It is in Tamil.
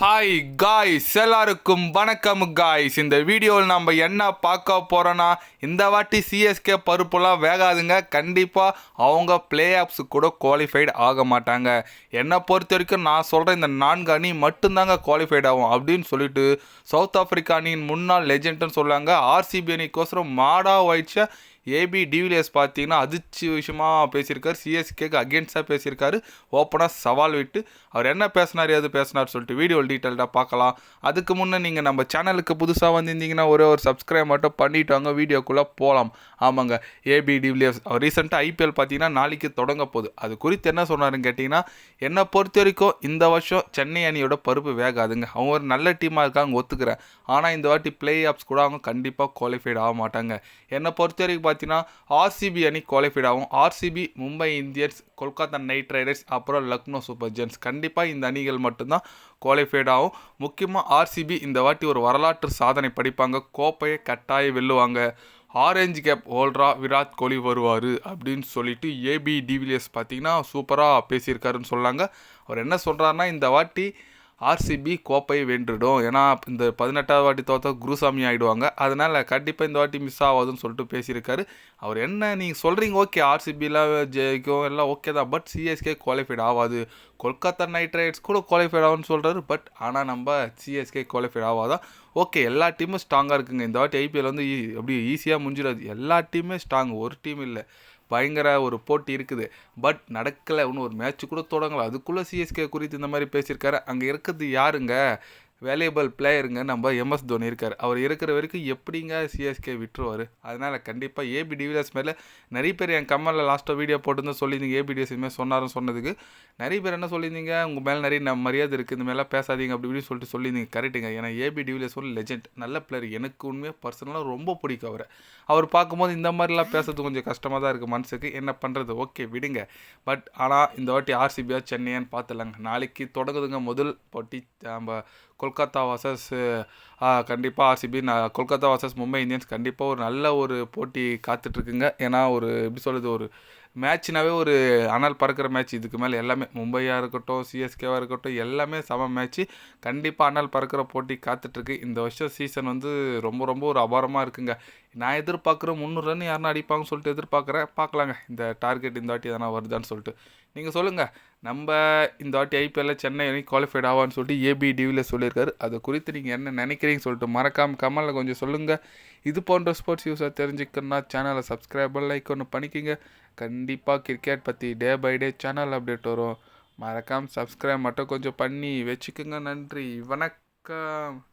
ஹாய் காய்ஸ் எல்லாருக்கும் வணக்கம் காய்ஸ் இந்த வீடியோவில் நம்ம என்ன பார்க்க போகிறோன்னா இந்த வாட்டி சிஎஸ்கே பருப்புலாம் வேகாதுங்க. கண்டிப்பாக அவங்க பிளே ஆப்ஸு கூட குவாலிஃபைடு ஆக மாட்டாங்க. என்னை பொறுத்த வரைக்கும் நான் சொல்கிற இந்த நான்கு அணி மட்டும்தாங்க குவாலிஃபைட் ஆகும் அப்படின்னு சொல்லிட்டு சவுத் ஆஃப்ரிக்கா அணியின் முன்னாள் லெஜெண்ட்னு சொல்லுவாங்க ஆர்சிபி அணிக்கோசரம் மாடா வாய்ச்ச ஏபி டிவிலியர்ஸ் பார்த்தீங்கன்னா அதிர்ச்சி விஷயமா பேசியிருக்காரு. சிஎஸ்கேக்கு அகேன்ஸ்டாக பேசியிருக்காரு. ஓப்பனாக சவால் விட்டு அவர் என்ன பேசினார் எது பேசினார் சொல்லிட்டு வீடியோ டீட்டெயில்டாக பார்க்கலாம். அதுக்கு முன்னே நீங்கள் நம்ம சேனலுக்கு புதுசாக வந்திருந்தீங்கன்னா ஒரே ஒரு சப்ஸ்கிரைப் மட்டும் பண்ணிட்டு வாங்க. வீடியோக்குள்ளே போகலாம் ஆமாங்க. ஏபி டிவிலியர்ஸ் அவர் ரீசெண்டாக ஐபிஎல் பார்த்தீங்கன்னா நாளைக்கு தொடங்க போகுது. அது குறித்து என்ன சொன்னாருன்னு கேட்டிங்கன்னா என்னை பொறுத்த வரைக்கும் இந்த வருஷம் சென்னை அணியோட பருப்பு வேகாதுங்க. அவங்க ஒரு நல்ல டீமாக இருக்காங்க ஒத்துக்கிறேன். ஆனால் இந்த வாட்டி பிளே ஆப்ஸ் கூட அவங்க கண்டிப்பாக குவாலிஃபைட் ஆக மாட்டாங்க. என்னை பொறுத்த வரைக்கும் பார்த்தீங்கன்னா ஆர்சிபி அணி குவாலிஃபைட் ஆகும். RCB Mumbai Indians Kolkata knight riders அப்புறம் லக்னோ சூப்பர் ஜென்ஸ் கண்டிப்பாக இந்த அணிகள் மட்டும்தான் குவாலிஃபைட் ஆகும். முக்கியமாக ஆர்சிபி இந்த வாட்டி ஒரு வரலாற்று சாதனை படிப்பாங்க. கோப்பையை கட்டாய வெல்லுவாங்க. ஆரஞ்சு கேப் ஹோல்டரா விராட் கோலி வருவார் அப்படின்னு சொல்லிட்டு ஏபி டிவிலியர்ஸ் பார்த்தீங்கன்னா சூப்பராக பேசியிருக்காருன்னு சொன்னாங்க. அவர் என்ன சொல்கிறாருன்னா இந்த வாட்டி ஆர்சிபி கோப்பையை வென்றுடும். ஏன்னா இந்த பதினெட்டாவது வாட்டி தோத்தா குருசாமி ஆகிடுவாங்க அதனால் கண்டிப்பாக இந்த வாட்டி மிஸ் ஆகாதுன்னு சொல்லிட்டு பேசியிருக்காரு. அவர் என்ன நீங்கள் சொல்கிறீங்க ஓகே ஆர்சிபிலாம் ஜெயிக்கும் எல்லாம் ஓகே தான். பட் சிஎஸ்கே குவாலிஃபைட் ஆகாது கொல்கத்தா நைட் ரைடர்ஸ் கூட குவாலிஃபைட் ஆகும்னு சொல்கிறாரு பட் ஆனால் நம்ம சிஎஸ்கே குவாலிஃபைட் ஆகாதான் ஓகே எல்லா டீமும் ஸ்ட்ராங்காக இருக்குங்க. இந்த வாட்டி ஐபிஎல் வந்து ஈ- அப்படியே ஈஸியாக முடிஞ்சிடாது. எல்லா டீமுமே ஸ்ட்ராங் ஒரு டீம் இல்லை. பயங்கர ஒரு போட்டி இருக்குது. பட் நடக்கலை. இன்னும் ஒரு மேட்ச் கூட தொடங்கலை. அதுக்குள்ளே சிஎஸ்கே குறித்து இந்த மாதிரி பேசியிருக்காரு. அங்கே இருக்கிறது யாருங்க? வேல்யூபிள் பிளேயருங்க நம்ம எம்எஸ் தோனி இருக்கார். அவர் இருக்கிற வரைக்கும் எப்படிங்க சிஎஸ்கே விட்டுருவார்? அதனால் கண்டிப்பாக ஏபி டிவிலியர்ஸ் மேலே நிறைய பேர் என் கம்மலில் லாஸ்ட்டாக வீடியோ போட்டுருந்தோம் சொல்லியிருந்தீங்க. ஏபி டிவிலியர்ஸ் இதுமாதிரி சொன்னாருன்னு சொன்னதுக்கு நிறைய பேர் என்ன சொல்லியிருந்தீங்க? உங்கள் மேலே நிறைய ந- மரியாதை இருக்குது இந்த மேலே பேசாதீங்க அப்படி இப்படின்னு சொல்லிட்டு சொல்லியிருந்தீங்க. கரெக்டுங்க ஏன்னா ஏபி டிவிலியர்ஸ் ஒரு லெஜெண்ட் நல்ல பிளேயர் எனக்கு உண்மையாக பர்சனலாக ரொம்ப பிடிக்கும் அவரை. அவர் பார்க்கும்போது இந்த மாதிரிலாம் பேசுறது கொஞ்சம் கஷ்டமாக தான் இருக்குது மனசுக்கு. என்ன பண்ணுறது ஓகே விடுங்க. பட் ஆனால் இந்த வாட்டி ஆர்சிபியா சென்னையான்னு பார்த்துலாங்க நாளைக்கு தொடங்குதுங்க முதல் போட்டி. நம்ம கொல்கத்தா வர்சஸ் கண்டிப்பாக ஆர்சிபி நான் கொல்கத்தா வர்சஸ் மும்பை இந்தியன்ஸ் கண்டிப்பாக ஒரு நல்ல ஒரு போட்டி காத்துட்ருக்குங்க. ஏன்னா ஒரு எப்படி சொல்கிறது ஒரு மேட்ச்னாவே ஒரு அனல் பறக்கிற மேட்ச் இதுக்கு மேலே எல்லாமே மும்பையாக இருக்கட்டும் சிஎஸ்கேவாக இருக்கட்டும் எல்லாமே சம மேட்ச்சு கண்டிப்பாக அனல் பறக்கிற போட்டி காத்துட்ருக்கு. இந்த வருஷம் சீசன் வந்து ரொம்ப ரொம்ப ஒரு அபாரமாக இருக்குங்க. நான் எதிர்பார்க்குற முந்நூறு ரன் யாருன்னா அடிப்பாங்கன்னு சொல்லிட்டு எதிர்பார்க்குறேன். பார்க்கலாங்க. இந்த டார்கெட் இந்த வாட்டி எதனா வருதான்னு சொல்லிட்டு. நீங்கள் சொல்லுங்கள் நம்ம இந்த வாட்டி ஐபிஎல்ல சென்னை அணி குவாலிஃபைட் ஆவான்னு சொல்லிட்டு ஏபி டிவியில் சொல்லியிருக்காரு. அது குறித்து நீங்கள் என்ன நினைக்கிறீங்கன்னு சொல்லிட்டு மறக்காம கமலில் கொஞ்சம் சொல்லுங்கள் இது போன்ற ஸ்போர்ட்ஸ் யூஸாக தெரிஞ்சுக்கணும்னா சேனலை சப்ஸ்கிரைப் லைக் ஒன்று பண்ணிக்கிங்க. கண்டிப்பாக கிரிக்கெட் பற்றி day by day channel update வரும். மறக்காம சப்ஸ்கிரைப் மட்டும் கொஞ்சம் பண்ணி வச்சுக்கோங்க. நன்றி. வணக்கம்.